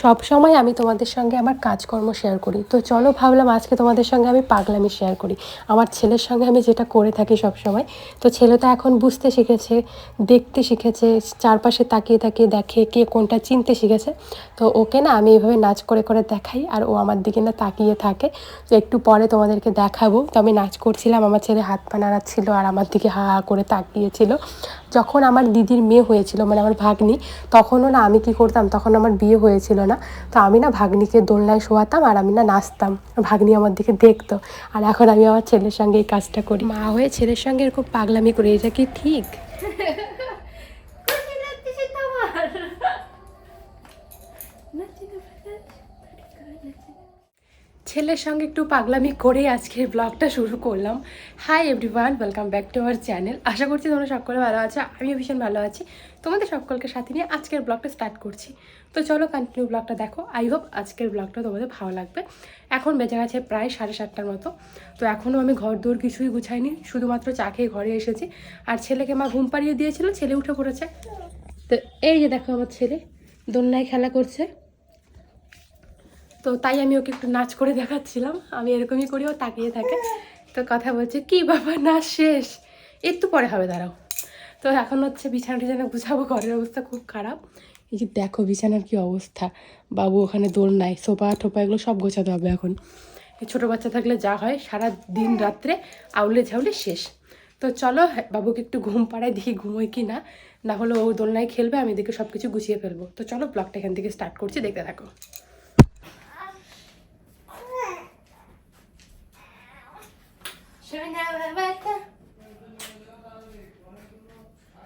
সব সময় আমি তোমাদের সঙ্গে আমার কাজকর্ম শেয়ার করি। তো চলো ভাবলাম আজকে তোমাদের সঙ্গে আমি পাগলামি শেয়ার করি। আমার ছেলের সঙ্গে আমি যেটা করে থাকি সব সময়, তো ছেলে তো এখন বুঝতে শিখেছে, দেখতে শিখেছে, চারপাশে তাকিয়ে তাকিয়ে দেখে কে কোনটা চিনতে শিখেছে। তো ওকে না আমি এভাবে নাচ করে করে দেখাই আর ও আমার দিকে না তাকিয়ে থাকে। তো একটু পরে তোমাদেরকে দেখাবো। তো আমি নাচ করছিলাম, আমার ছেলে হাত পা নাড়াচ্ছিল আর আমার দিকে হা হা করে তাকিয়েছিল। যখন আমার দিদির মেয়ে হয়েছিল মানে আমার ভাগ্নি তখনও না আমি কি করতাম তখন আমার বিয়ে হয়েছিল না তো আমি না ভাগ্নিকে দোলনায় শোয়াতাম আর আমি না নাচতাম। ভাগ্নি আমার দিকে দেখতো আর এখন আমি আমার ছেলের সঙ্গে এই কাজটা করি। মা হয়ে ছেলের সঙ্গে এরকম পাগলামি করি এটা কি ঠিক? ছেলের সঙ্গে একটু পাগলামি করে আজকের ব্লগটা শুরু করলাম। Hi everyone welcome back to our channel আশা করছি তোমরা সকলে ভালো আছো, আমিও ভীষণ ভালো আছি। তোমাদের সকলকে সাথে নিয়ে আজকের ব্লগটা স্টার্ট করছি। তো চলো কন্টিনিউ ব্লগটা দেখো। আই হোপ আজকের ব্লগটা তোমাদের ভালো লাগবে। এখন বেজে গেছে প্রায় সাড়ে সাতটার মতো। তো এখনও আমি ঘর দৌড় কিছুই গুছাইনি, শুধুমাত্র চা খেয়ে ঘরে এসেছি। আর ছেলেকে মা ঘুম পাড়িয়ে দিয়েছিল, ছেলে উঠে পড়েছে। তো এই যে দেখো আমার ছেলে, দোলনায় খেলা করছে। তো তাই আমি ওকে একটু নাচ করে দেখাচ্ছিলাম। আমি এরকমই করি, ও তাকিয়ে থাকে। তো কথা বলছে, কি বাবা নাচ শেষ? একটু পরে হবে, দাঁড়াও। তো এখন হচ্ছে বিছানা টিছানা গুছাবো, ঘরের অবস্থা খুব খারাপ। এই যে দেখো বিছানার কি অবস্থা। বাবু ওখানে দোল নাই সোফা টোপা এগুলো সব গোছাতে হবে এখন। ছোটো বাচ্চা থাকলে যা হয়, সারা দিন রাত্রে আউলে ঝাউলে শেষ। তো চলো, বাবুকে একটু ঘুম পাড়ায় দেখি ঘুমোয় কি না। না হলে ও দোলনায় খেলবে, আমি দেখে সব কিছু গুছিয়ে ফেলব। তো চলো, ব্লগটা এখান থেকে স্টার্ট করছি, দেখতে থাকো।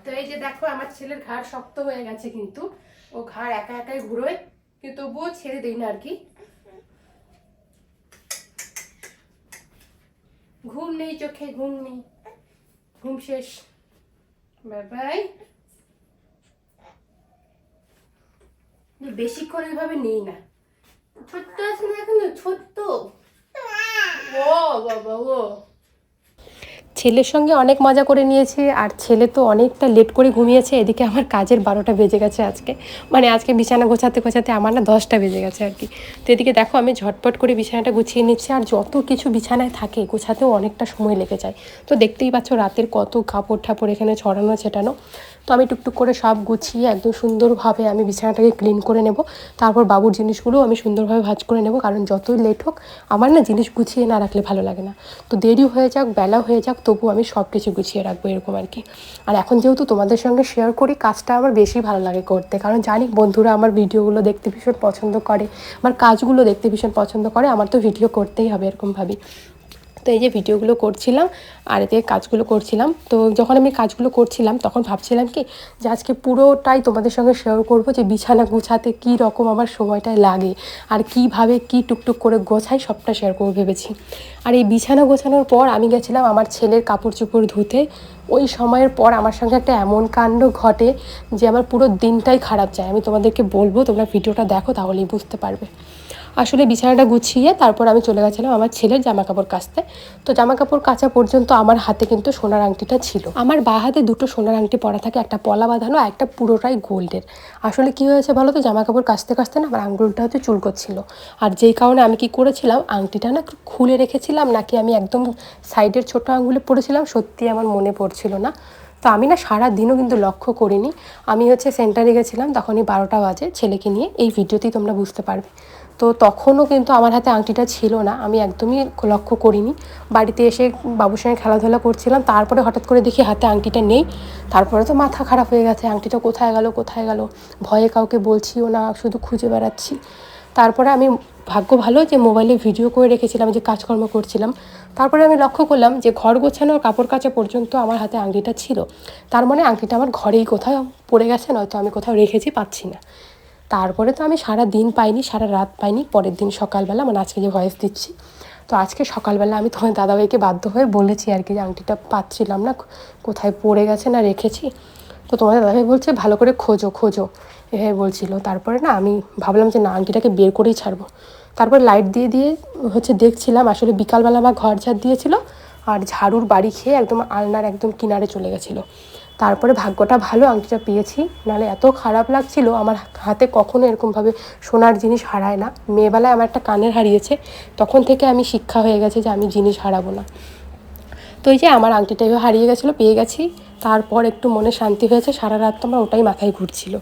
তো এই যে দেখো, আমার ছেলের ঘাড় শক্ত হয়ে গেছে কিন্তু। ও ঘাড় একা একাই ঘুরোয়, কিন্তু তবুও ছেড়ে দেই না আর কি। ঘুম নেই চোখে, ঘুম নেই। ঘুম শেষ। Bye bye. বেশিক্ষণ এইভাবে নেই না। ছোট্ট আছে না এখন? ছোট্ট। ও, বাবা, ও। ছেলের সঙ্গে অনেক মজা করে নিয়েছি, আর ছেলে তো অনেকটা লেট করে ঘুমিয়েছে, এদিকে আমার কাজের বারোটা বেজে গেছে আজকে। মানে আজকে বিছানা গোছাতে গোছাতে আমার না দশটা বেজে গেছে আর কি। তো এদিকে দেখো আমি ঝটপট করে বিছানাটা গুছিয়ে নিচ্ছি, আর যত কিছু বিছানায় থাকে গোছাতেও অনেকটা সময় লেগে যায়। তো দেখতেই পাচ্ছ রাতের কত কাপড় ঠাপড় এখানে ছড়ানো, ছেটানো। তো আমি টুকটুক করে সব গুছিয়ে একদম সুন্দরভাবে আমি বিছানাটাকে ক্লিন করে নেব। তারপর বাবুর জিনিসগুলো আমি সুন্দরভাবে ভাজ করে নেব, কারণ যতই লেট হোক আমার না জিনিস গুছিয়ে না রাখলে ভালো লাগে না। তো দেরি হয়ে যাক, বেলা হয়ে যাক তবু আমি সব কিছু গুছিয়ে রাখব এরকম আর কি। আর এখন যেহেতু তোমাদের সঙ্গে শেয়ার করি, কাজটা আমার বেশি ভালো লাগে করতে। কারণ জানি বন্ধুরা আমার ভিডিওগুলো দেখতে ভীষণ পছন্দ করে, আমার কাজগুলো দেখতে ভীষণ পছন্দ করে, আমার তো ভিডিও করতেই হবে এরকমভাবেই ভাবি তো এই যে ভিডিওগুলো করছিলাম আর এতে কাজগুলো করছিলাম, তো যখন আমি কাজগুলো করছিলাম তখন ভাবছিলাম কি যে আজকে পুরোটাই তোমাদের সঙ্গে শেয়ার করব যে বিছানা গুছাতে কী রকম আমার সময়টা লাগে আর কীভাবে কি টুকটুক করে গোছাই সবটা শেয়ার করব ভেবেছি। আর এই বিছানা গোছানোর পর আমি গেছিলাম আমার ছেলের কাপড় চোপড় ধুতে। ওই সময়ের পর আমার সঙ্গে একটা এমন কাণ্ড ঘটে যে আমার পুরো দিনটাই খারাপ যায়। আমি তোমাদেরকে বলব, তোমরা ভিডিওটা দেখো তাহলেই বুঝতে পারবে। আসলে বিছানাটা গুছিয়ে তারপর আমি চলে গেছিলাম আমার ছেলের জামা কাপড় কাচতে। তো জামা কাপড় কাচা পর্যন্ত আমার হাতে কিন্তু সোনার আংটিটা ছিল। আমার বা হাতে দুটো সোনার আংটি পরা থাকে, একটা পলা বাঁধানো একটা পুরোটাই গোল্ডের। আসলে কি হয়েছে বলো তো জামা কাপড় কাচতে কাচতে না আমার আঙুলটা হচ্ছে চুলকোচ্ছিল। আর যেই কারণে আমি কি করেছিলাম, আংটিটা না খুলে রেখেছিলাম, নাকি আমি একদম সাইডের ছোট আঙুলে পড়েছিলাম সত্যি আমার মনে পড়ছিল না। তো আমি না সারা দিনও কিন্তু লক্ষ্য করিনি। আমি হচ্ছে সেন্টারে গেছিলাম, তখনই বারোটা বাজে, ছেলেকে নিয়ে। এই ভিডিওতেই তোমরা বুঝতে পারবে। তো তখনও কিন্তু আমার হাতে আংটিটা ছিল না। আমি একদমই লক্ষ্য করিনি। বাড়িতে এসে বাবুর সঙ্গে খেলাধুলা করছিলাম। তারপরে হঠাৎ করে দেখি হাতে আংটিটা নেই। তারপরে তো মাথা খারাপ হয়ে গেছে। আংটিটা কোথায় গেল কোথায় গেল? ভয়ে কাউকে বলছিও না, শুধু খুঁজে বেড়াচ্ছি। তারপরে আমি ভাগ্য ভালো যে মোবাইলে ভিডিও করে রেখেছিলাম, যে কাজকর্ম করছিলাম। তারপরে আমি লক্ষ্য করলাম যে ঘর গোছানো কাপড় কাচা পর্যন্ত আমার হাতে আংটিটা ছিল। তার মানে আংটিটা আমার ঘরেই কোথাও পড়ে গেছে, নয়তো আমি কোথাও রেখেছি, পাচ্ছি না। তারপরে তো আমি সারা দিন পাইনি, সারা রাত পাইনি, পরের দিন সকালবেলা মানে আজকে যে ভয়েস দিচ্ছি। তো আজকে সকালবেলা আমি তোমার দাদাভাইকে বাধ্য হয়ে বলেছি আর কি যে আংটিটা পাচ্ছিলাম না, কোথায় পড়ে গেছে না রেখেছি। তো তোমার দাদাভাই বলছে, ভালো করে খোঁজো খোঁজো। এভাবে বলছিল। তারপরে না আমি ভাবলাম যে না, আংটিটাকে বের করেই ছাড়বো। তারপর লাইট দিয়ে দিয়ে হচ্ছে দেখছিলাম, আসলে বিকালবেলা আমার ঘর ঝাড় দিয়েছিল আর ঝাড়ুর বাড়ি খেয়ে একদম আলনার একদম কিনারে চলে গেছিল। তারপরে ভাগ্যটা ভালো, আংটিটা পেয়েছি। নাহলে এত খারাপ লাগছিল, আমার হাতে কখনো এরকমভাবে সোনার জিনিস হারায় না। মেয়েবেলায় আমার একটা কানের হারিয়েছে, তখন থেকে আমি শিক্ষা হয়ে গেছে যে আমি জিনিস হারাবো না। তো এই যে আমার আংটিটাও হারিয়ে গেছিল, পেয়ে গেছি। তারপর একটু মনে শান্তি হয়েছে, সারা রাত তো আমার ওটাই মাথায় ঘুরছিল।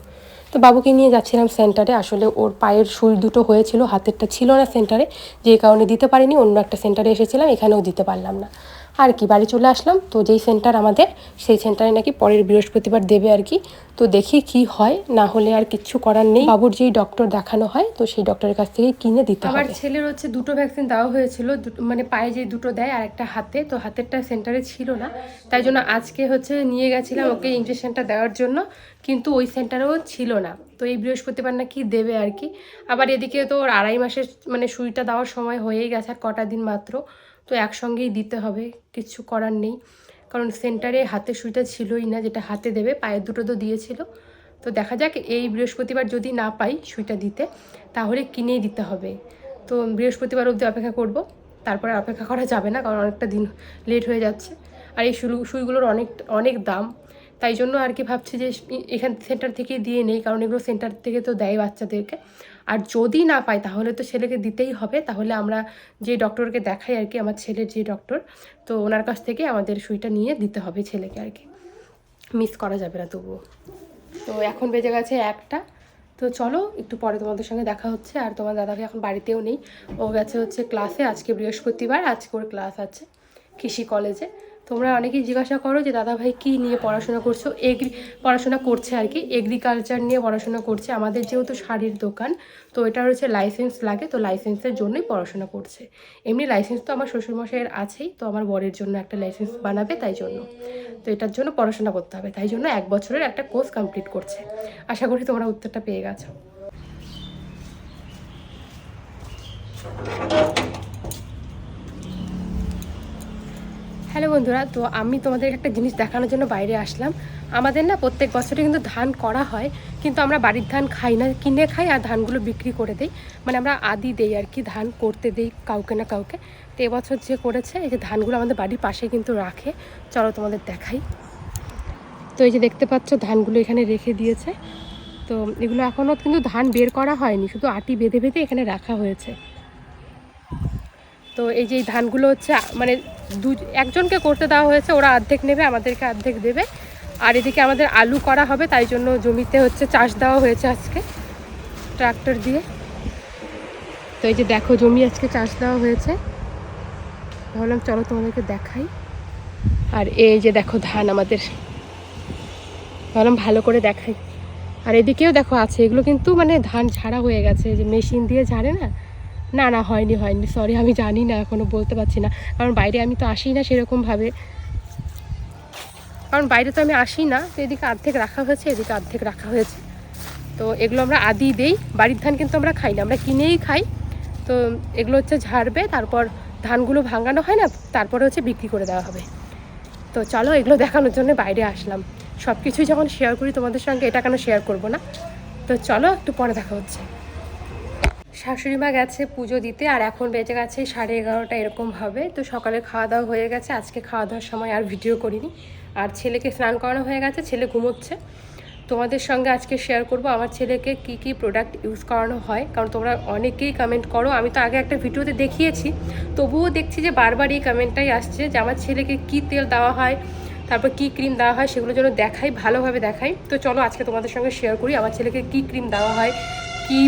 তো বাবুকে নিয়ে যাচ্ছিলাম সেন্টারে, আসলে ওর পায়ের সুই দুটো হয়েছিল, হাতেরটা ছিল না সেন্টারে, যে কারণে দিতে পারিনি, অন্য একটা সেন্টারে এসেছিলাম, এখানেও দিতে পারলাম না। আর কি বাড়ি চলে আসলাম। তো যেই সেন্টার আমাদের সেই সেন্টারে নাকি পরের বৃহস্পতিবার দেবে আর কি। তো দেখি কি হয় না হলে আর কিচ্ছু করার নেই। বাবুর যেই ডক্টর দেখানো হয় তো সেই ডক্টরের কাছ থেকে কিনে দিতে হবে। আমার ছেলের হচ্ছে দুটো ভ্যাকসিন দেওয়া হয়েছিল মানে পায়ে যে দুটো দেয় আর একটা হাতে তো হাতেরটা সেন্টারে ছিল না। তাই জন্য আজকে হচ্ছে নিয়ে গেছিলাম ওকে ইঞ্জেকশনটা দেওয়ার জন্য কিন্তু ওই সেন্টারেও ছিল না। তো এই বৃহস্পতিবার নাকি দেবে আর কি। আবার এদিকে তো ওর আড়াই মাসের মানে সুইটা দেওয়ার সময় হয়েই গেছে আর কটা দিন মাত্র। তো একসঙ্গেই দিতে হবে, কিছু করার নেই। কারণ সেন্টারে হাতে সুইটা ছিলই না, যেটা হাতে দেবে, পায়ের দুটো তো দিয়েছিল। তো দেখা যাক, এই বৃহস্পতিবার যদি না পাই সুইটা দিতে, তাহলে কিনেই দিতে হবে। তো বৃহস্পতিবার অবধি অপেক্ষা করব, তারপরে অপেক্ষা করা যাবে না, কারণ অনেকটা দিন লেট হয়ে যাচ্ছে। আর এই সুই সুইগুলোর অনেক অনেক দাম। তাই জন্য আর কি ভাবছি যে এখান সেন্টার থেকে দিয়ে নেই, কারণ এগুলো সেন্টার থেকে তো দেয় বাচ্চাদেরকে। আর যদি না পাই, তাহলে তো ছেলেকে দিতেই হবে। তাহলে আমরা যে ডক্টরকে দেখাই আর কি, আমার ছেলের যে ডক্টর, তো ওনার কাছ থেকে আমাদের সুইটা নিয়ে দিতে হবে ছেলেকে আর কি। মিস করা যাবে না তবুও। তো এখন বেজে গেছে একটা। তো চলো, একটু পরে তোমাদের সঙ্গে দেখা হচ্ছে। আর তোমার দাদাকে এখন বাড়িতেও নেই। ও গেছে হচ্ছে ক্লাসে আজকে বৃহস্পতিবার, আজকে ওর ক্লাস আছে কৃষি কলেজে। তোমরা অনেকেই জিজ্ঞাসা করো যে, দাদাভাই, কী নিয়ে পড়াশোনা করছ? এগ্রি, পড়াশোনা করছে আর কি। এগ্রিকালচার নিয়ে পড়াশোনা করছে। আমাদের যেহেতু শাড়ির দোকান, তো এটা হচ্ছে লাইসেন্স লাগে, তো লাইসেন্সের জন্যই পড়াশোনা করছে। এমনি লাইসেন্স তো আমার শ্বশুরমশাইয়ের আছেই, তো আমার বরের জন্য একটা লাইসেন্স বানাবে তাই জন্য। তো এটার জন্য পড়াশোনা করতে হবে, তাই জন্য এক বছরের একটা কোর্স কমপ্লিট করছে। আশা করি তোমরা উত্তরটা পেয়ে গেছো। হ্যালো বন্ধুরা, তো আমি তোমাদের একটা জিনিস দেখানোর জন্য বাইরে আসলাম। আমাদের না প্রত্যেক বছরই কিন্তু ধান করা হয়, কিন্তু আমরা বাড়ির ধান খাই না, কিনে খাই আর ধানগুলো বিক্রি করে দিই। মানে আমরা আদি দেই আর কি, ধান করতে দিই কাউকে না কাউকে। তো এবছর যে করেছে, এই যে ধানগুলো আমাদের বাড়ির পাশে কিন্তু রাখে। চলো তোমাদের দেখাই। তো এই যে দেখতে পাচ্ছ, ধানগুলো এখানে রেখে দিয়েছে। তো এগুলো এখনও কিন্তু ধান বের করা হয়নি, শুধু আটি বেঁধে বেঁধে এখানে রাখা হয়েছে। তো এই যে ধানগুলো হচ্ছে মানে দু একজনকে করতে দেওয়া হয়েছে, ওরা অর্ধেক নেবে, আমাদেরকে অর্ধেক দেবে। আর এদিকে আমাদের আলু করা হবে, তাই জন্য জমিতে হচ্ছে চাষ দেওয়া হয়েছে আজকে ট্রাক্টর দিয়ে। তো এই যে দেখো, জমি আজকে চাষ দেওয়া হয়েছে। ভাবলাম চলো তোমাদেরকে দেখাই। আর এই যে দেখো ধান আমাদের। ভাবলাম ভালো করে দেখাই। আর এদিকেও দেখো আছে, এগুলো কিন্তু মানে ধান ঝাড়া হয়ে গেছে যে মেশিন দিয়ে ঝাড়ে না? না না, হয়নি হয়নি সরি আমি জানি না এখনও বলতে পারছি না। কারণ বাইরে আমি তো আসি না সেরকমভাবে কারণ বাইরে তো আমি আসি না, তো এদিকে অর্ধেক রাখা হয়েছে, এদিকে অর্ধেক রাখা হয়েছে। তো এগুলো আমরা আদি দেই, বাড়ির ধান কিন্তু আমরা খাই না, আমরা কিনেই খাই। তো এগুলো হচ্ছে ঝাড়বে, তারপর ধানগুলো ভাঙানো হয় না, তারপরে হচ্ছে বিক্রি করে দেওয়া হবে। তো চলো এগুলো দেখানোর জন্য বাইরে আসলাম। সব কিছুই যখন শেয়ার করি, তোমাদের সঙ্গে এটা কেন শেয়ার করব না? তো চলো একটু পরে দেখা হচ্ছে। শাশুড়ি মা গেছে পুজো দিতে আর এখন বেজে গেছে সাড়ে এগারোটা, এরকম হবে। তো সকালে খাওয়া দাওয়া হয়ে গেছে, আজকে খাওয়া দাওয়ার সময় আর ভিডিও করিনি। আর ছেলেকে স্নান করানো হয়ে গেছে, ছেলে ঘুমোচ্ছে। তোমাদের সঙ্গে আজকে শেয়ার করব আমার ছেলেকে কি কি প্রোডাক্ট ইউজ করানো হয়। কারণ তোমরা অনেকেই কমেন্ট করো, আমি তো আগে একটা ভিডিওতে দেখিয়েছি। তবুও দেখছি যে বারবার এই কমেন্টটাই আসছে যে আমার ছেলেকে কি তেল দেওয়া হয়, তারপর কি ক্রিম দেওয়া হয়, সেগুলো যেন দেখাই, ভালোভাবে দেখাই। তো চলো আজকে তোমাদের সঙ্গে শেয়ার করি, আমার ছেলেকে কি ক্রিম দেওয়া হয় কি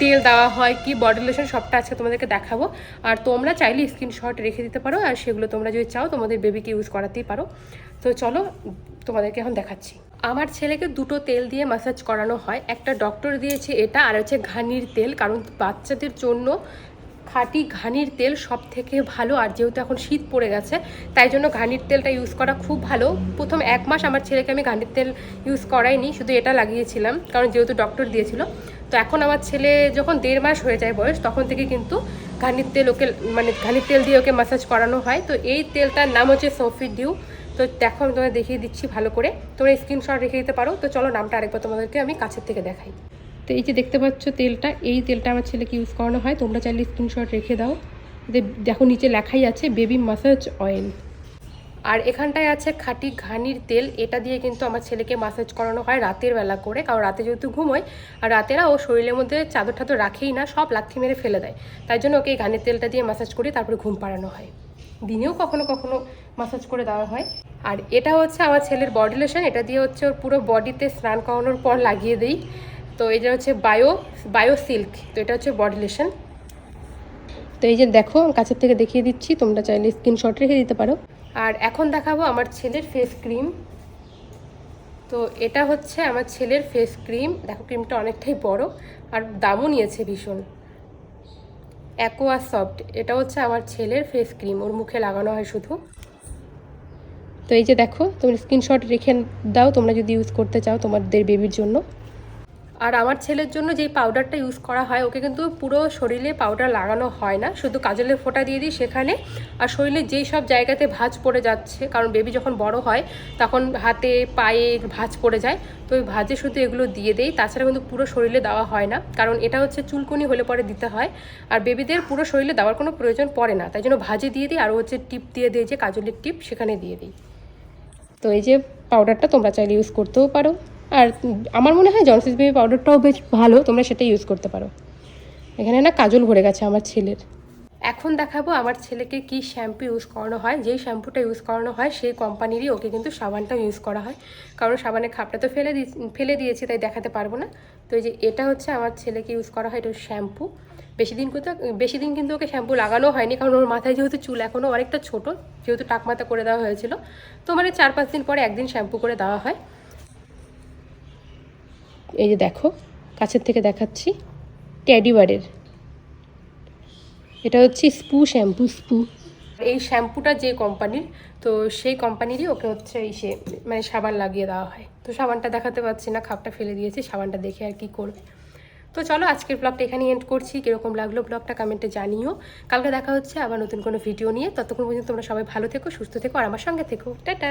তেল দেওয়া হয়, কি বডি লোশন সবটা আজকে তোমাদেরকে দেখাবো। আর তোমরা চাইলে স্ক্রিনশট রেখে দিতে পারো, আর সেগুলো তোমরা যদি চাও, তোমাদের বেবিকে ইউজ করাতেই পারো। তো চলো, তোমাদেরকে এখন দেখাচ্ছি। আমার ছেলেকে দুটো তেল দিয়ে ম্যাসাজ করানো হয়। একটা ডক্টর দিয়েছে এটা, আর হচ্ছে ঘানির তেল, কারণ বাচ্চাদের জন্য খাঁটি ঘানির তেল সব থেকে ভালো, আর যেহেতু এখন শীত পড়ে গেছে, তাই জন্য ঘানির তেলটা ইউজ করা খুব ভালো। প্রথম এক মাস আমার ছেলেকে আমি ঘানির তেল ইউজ করাইনি, শুধু এটা লাগিয়েছিলাম, কারণ যেহেতু ডক্টর দিয়েছিল। তো এখন আমার ছেলে যখন দেড় মাস হয়ে যায় বয়স, তখন থেকে কিন্তু ঘানির তেল ওকে মানে ঘানির তেল দিয়ে ওকে ম্যাসাজ করানো হয়। তো এই তেলটার নাম হচ্ছে সোফি ডিউ। তো দেখো, আমি তোমাদের দেখিয়ে দিচ্ছি ভালো করে। তোমরা স্ক্রিনশট রেখে দিতে পারো। তো চলো নামটা আরেকবার তোমাদেরকে আমি কাছের থেকে দেখাই। তো এই যে দেখতে পাচ্ছ তেলটা, এই তেলটা আমার ছেলেকে ইউজ করানো হয়। তোমরা চাইলে স্ক্রিনশট রেখে দাও। দেখো নিচে লেখাই আছে বেবি মাসাজ অয়েল আর এখানটায় আছে খাঁটি ঘানির তেল। এটা দিয়ে কিন্তু আমার ছেলেকে মাসাজ করানো হয় রাতের বেলা করে। কারণ রাতে যেহেতু ঘুমোয়, আর রাতেরা ও শরীরের মধ্যে চাদর টাদর রাখেই না, সব লাথি মেরে ফেলে দেয়। তাই জন্য ওকে এই ঘানির তেলটা দিয়ে মাসাজ করি তারপরে ঘুম পাড়ানো হয়। দিনেও কখনো কখনো মাসাজ করে দেওয়া হয়। আর এটা হচ্ছে আমার ছেলের বডি লোশন এটা দিয়ে হচ্ছে ওর পুরো বডিতে স্নান করানোর পর লাগিয়ে দিই। তো এটা হচ্ছে বায়ো বায়ো সিল্ক তো এটা হচ্ছে বডি লোশন তো এই যে দেখো কাছের থেকে দেখিয়ে দিচ্ছি, তোমরা চাইলে স্ক্রিনশট রেখে দিতে পারো। আর এখন দেখাবো আমার ছেলের ফেস ক্রিম তো এটা হচ্ছে আমার ছেলের ফেস ক্রিম দেখো ক্রিমটা অনেকটাই বড় আর দামও নিয়েছে ভীষণ। অ্যাকোয়া সফট এটা হচ্ছে আমার ছেলের ফেস ক্রিম ওর মুখে লাগানো হয় শুধু। তো এই যে দেখো, তোমরা স্ক্রিনশট রেখে দাও, তোমরা যদি ইউজ করতে চাও তোমাদের বেবির জন্য। আর আমার ছেলের জন্য যেই পাউডারটা ইউজ করা হয়, ওকে কিন্তু পুরো শরীরে পাউডার লাগানো হয় না। শুধু কাজলের ফোঁটা দিয়ে দিই সেখানে। আর শরীরে যেই সব জায়গাতে ভাঁজ পড়ে যাচ্ছে, কারণ বেবি যখন বড় হয়, তখন হাতে, পায়ে ভাঁজ পড়ে যায়। তো ওই ভাঁজে শুধু এগুলো দিয়ে দেই, তাছাড়া কিন্তু পুরো শরীরে দেওয়া হয় না। কারণ এটা হচ্ছে চুলকুনি হলে পরে দিতে হয়। আর বেবিদের পুরো শরীরে দেওয়ার কোনো প্রয়োজন পড়ে না। তাই জন্য ভাজে দিয়ে দিই, আর হচ্ছে টিপ দিয়ে দিই যে কাজলের টিপ সেখানে দিয়ে দিই। তো এই যে পাউডারটা তোমরা চাইলে ইউজ করতেও পারো। আর আমার মনে হয় জনসিস বেবি পাউডারটাও বেশ ভালো, তোমরা সেটা ইউজ করতে পারো। এখানে না কাজল ভরে গেছে আমার ছেলের। এখন দেখাবো আমার ছেলেকে কি শ্যাম্পু ইউজ করানো হয়। যেই শ্যাম্পুটা ইউজ করানো হয়, সেই কোম্পানিরই ওকে কিন্তু সাবানটা ইউজ করা হয়। কারণ সাবানের খাপটা তো ফেলে দিয়ে ফেলে দিয়েছি, তাই দেখাতে পারব না। তো এই যে এটা হচ্ছে আমার ছেলেকে ইউজ করা হয়, এটা শ্যাম্পু বেশি দিন কিন্তু, বেশি দিন কিন্তু ওকে শ্যাম্পু লাগানো হয়নি, কারণ ওর মাথায় যেহেতু চুল এখনও অনেকটা ছোট, যেহেতু টাকমাথা করে দেওয়া হয়েছিল। তো মানে চার পাঁচ দিন পরে একদিন শ্যাম্পু করে দেওয়া হয়। এই যে দেখো, কাছের থেকে দেখাচ্ছি ট্যাডিবারের এটা হচ্ছে স্পু শ্যাম্পু, স্পু। এই শ্যাম্পুটা যে কোম্পানির তো সেই কোম্পানিরই ওকে হচ্ছে এই সে মানে সাবান লাগিয়ে দেওয়া হয়। তো সাবানটা দেখাতে পাচ্ছি না, খাপটা ফেলে দিয়েছি, সাবানটা দেখে আর কি করবে। তো চলো আজকের ব্লগটা এখানে এন্ড করছি। কীরকম লাগল ব্লগটা কমেন্টে জানিও। কালকে দেখা হচ্ছে আবার নতুন কোনো ভিডিও নিয়ে। ততক্ষণ পর্যন্ত তোমরা সবাই ভালো থেকো, সুস্থ থেকো, আর আমার সঙ্গে থেকো। টাটা!